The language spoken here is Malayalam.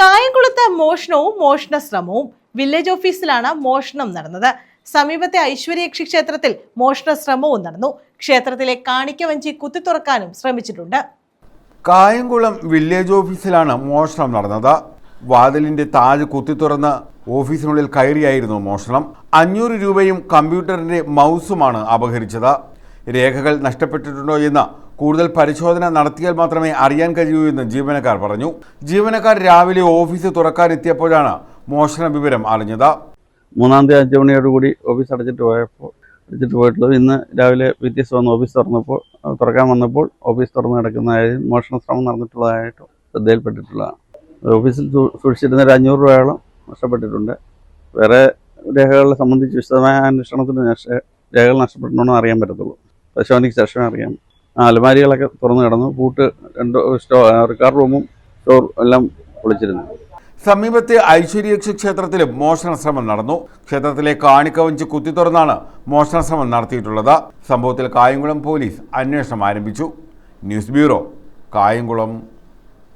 കായംകുളത്ത് മോഷണവും മോഷണ ശ്രമവും. വില്ലേജ് ഓഫീസിലാണ് മോഷണം നടന്നത്. സമീപത്തെ ഐശ്വര്യക്ഷി ക്ഷേത്രത്തിൽ മോഷണ ശ്രമവും നടന്നു. ക്ഷേത്രത്തിലെ കാണിക്കവഞ്ചി കുത്തി തുറക്കാനും ശ്രമിച്ചിട്ടുണ്ട്. കായംകുളം വില്ലേജ് ഓഫീസിലാണ് മോഷണം നടന്നത്. വാതിലിന്റെ താഴ് കുത്തിത്തുറന്ന് ഓഫീസിനുള്ളിൽ കയറിയായിരുന്നു മോഷണം. അഞ്ഞൂറ് രൂപയും കമ്പ്യൂട്ടറിന്റെ മൗസുമാണ് അപഹരിച്ചത്. രേഖകൾ നഷ്ടപ്പെട്ടിട്ടുണ്ടോ എന്ന് കൂടുതൽ പരിശോധന നടത്തിയാൽ മാത്രമേ അറിയാൻ കഴിയൂ എന്ന് ജീവനക്കാർ പറഞ്ഞു. ജീവനക്കാർ രാവിലെ ഓഫീസ് തുറക്കാനെത്തിയപ്പോഴാണ് മോഷണ വിവരം അറിഞ്ഞത്. മൂന്നാം തീയതി അഞ്ച് മണിയോടുകൂടി ഓഫീസ് അടച്ചിട്ട് പോയപ്പോൾ അടച്ചിട്ട് പോയിട്ടുള്ളത് ഇന്ന് രാവിലെ എസ് വന്ന് ഓഫീസ് തുറന്നപ്പോൾ തുറക്കാൻ വന്നപ്പോൾ ഓഫീസ് തുറന്ന് കിടക്കുന്നതായും മോഷണ ശ്രമം നടന്നിട്ടുള്ളതായിട്ടും ശ്രദ്ധയിൽപ്പെട്ടിട്ടുള്ളതാണ് ഓഫീസിൽ സൂക്ഷിച്ചിരുന്ന ഒരു അഞ്ഞൂറ് രൂപയോളം നഷ്ടപ്പെട്ടിട്ടുണ്ട്. വേറെ രേഖകളെ സംബന്ധിച്ച് വിശദമായ അന്വേഷണത്തിന് രേഖകൾ നഷ്ടപ്പെട്ടിട്ടുണ്ടോ എന്ന് അറിയാൻ പറ്റത്തുള്ളൂ. പരിശോധനയ്ക്ക് ശേഷമേ അറിയാം അലമാരികളൊക്കെ തുറന്നു കിടന്നു. പൂട്ട് രണ്ട് സ്റ്റോ റിക്കാർഡ് റൂമും സ്റ്റോർ എല്ലാം പൊളിച്ചിരുന്നു. സമീപത്തെ ഐശ്വര്യക്ഷ ക്ഷേത്രത്തിലും മോഷണ ശ്രമം നടന്നു. ക്ഷേത്രത്തിലെ കാണിക്കവഞ്ചി കുത്തിത്തുറന്നാണ് മോഷണ ശ്രമം നടത്തിയിട്ടുള്ളത്. സംഭവത്തിൽ കായംകുളം പോലീസ് അന്വേഷണം ആരംഭിച്ചു. News bureau Kayamkulam.